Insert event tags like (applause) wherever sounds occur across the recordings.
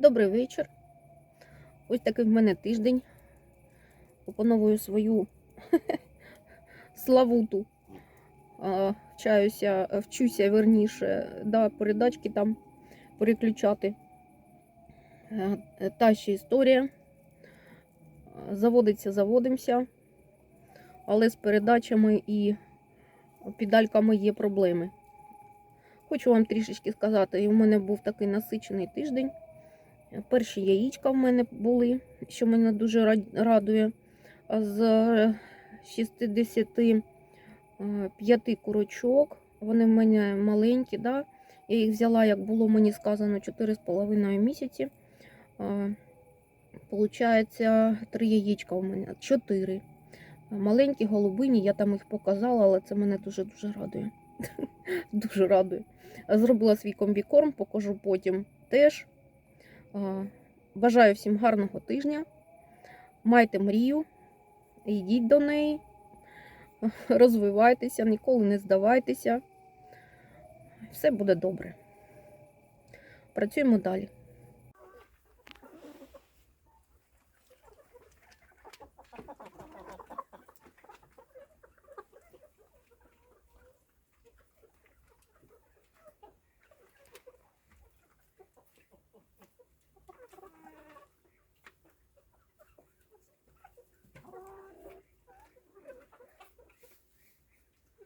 Добрий вечір. Ось такий в мене тиждень. Опановую свою (laughs) славуту. Вчаюся, вчуся верніше, да, передачки там переключати. Е, Та ще історія. Заводиться, заводимося, але з передачами і педальками є проблеми. Хочу вам трішечки сказати, у мене був такий насичений тиждень. Перші яєчка в мене були, що мене дуже радує. З 65 курочок, вони в мене маленькі, да? я їх взяла, як було мені сказано, 4,5 місяці. А, Получається, три яєчка у мене, 4. Маленькі, голубині, я там їх показала, але це мене дуже-дуже радує. (laughs) Дуже радує. Зробила свій комбікорм, покажу потім теж. А, Бажаю всім гарного тижня. Майте мрію, йдіть до неї, розвивайтеся, ніколи не здавайтеся. Все буде добре. Працюємо далі.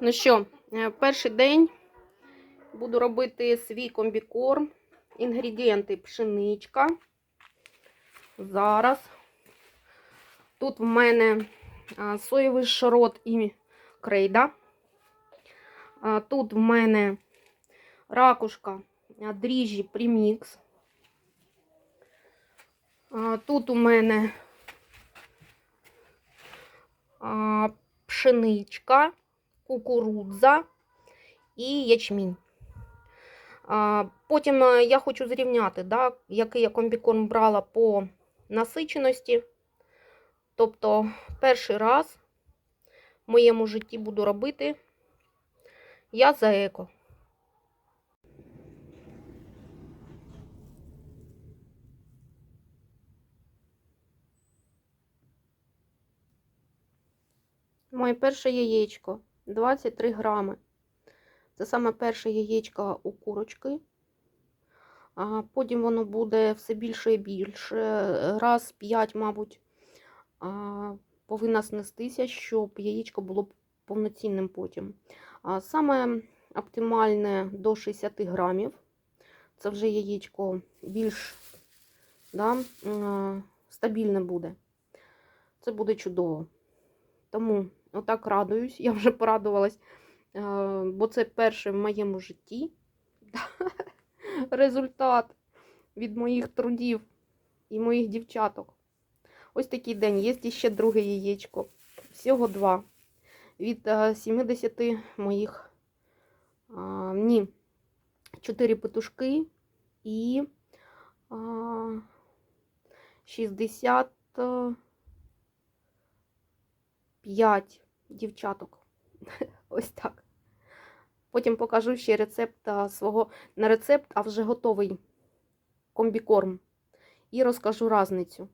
Ну що, е, перший день буду робити свій комбікорм. Інгредієнти пшеничка. Зараз. Тут в мене соєвий шарот і крейда. Тут в мене ракушка, дріжджі премікс. А, Тут у мене пшеничка кукурудза і ячмінь. Потім е, я хочу зрівняти, да, який я комбікорм брала по насиченості. Тобто, перший раз в моєму житті буду робити я за еко. Моє перше яєчко 23 грами. Це саме перше яєчко у курочки. А потім воно буде все більше і більше. Раз 5, мабуть, повинна снестися, щоб яєчко було повноцінним потім. А саме оптимальне до 60 грамів. Це вже яєчко більш да, стабільне буде. Це буде чудово. Тому отак радуюсь. Я вже порадувалась, е, бо це перший в моєму житті (laughs) результат від моїх трудів. і моїх дівчаток. Ось такий день. Є ще друге яєчко. Всього два. Від е, 70 моїх. А, ні, 4 петушки і а, 65 дівчаток. (laughs) Ось так. Потім покажу ще рецепт свого, не рецепт, а вже готовий комбікорм. І розкажу разницю.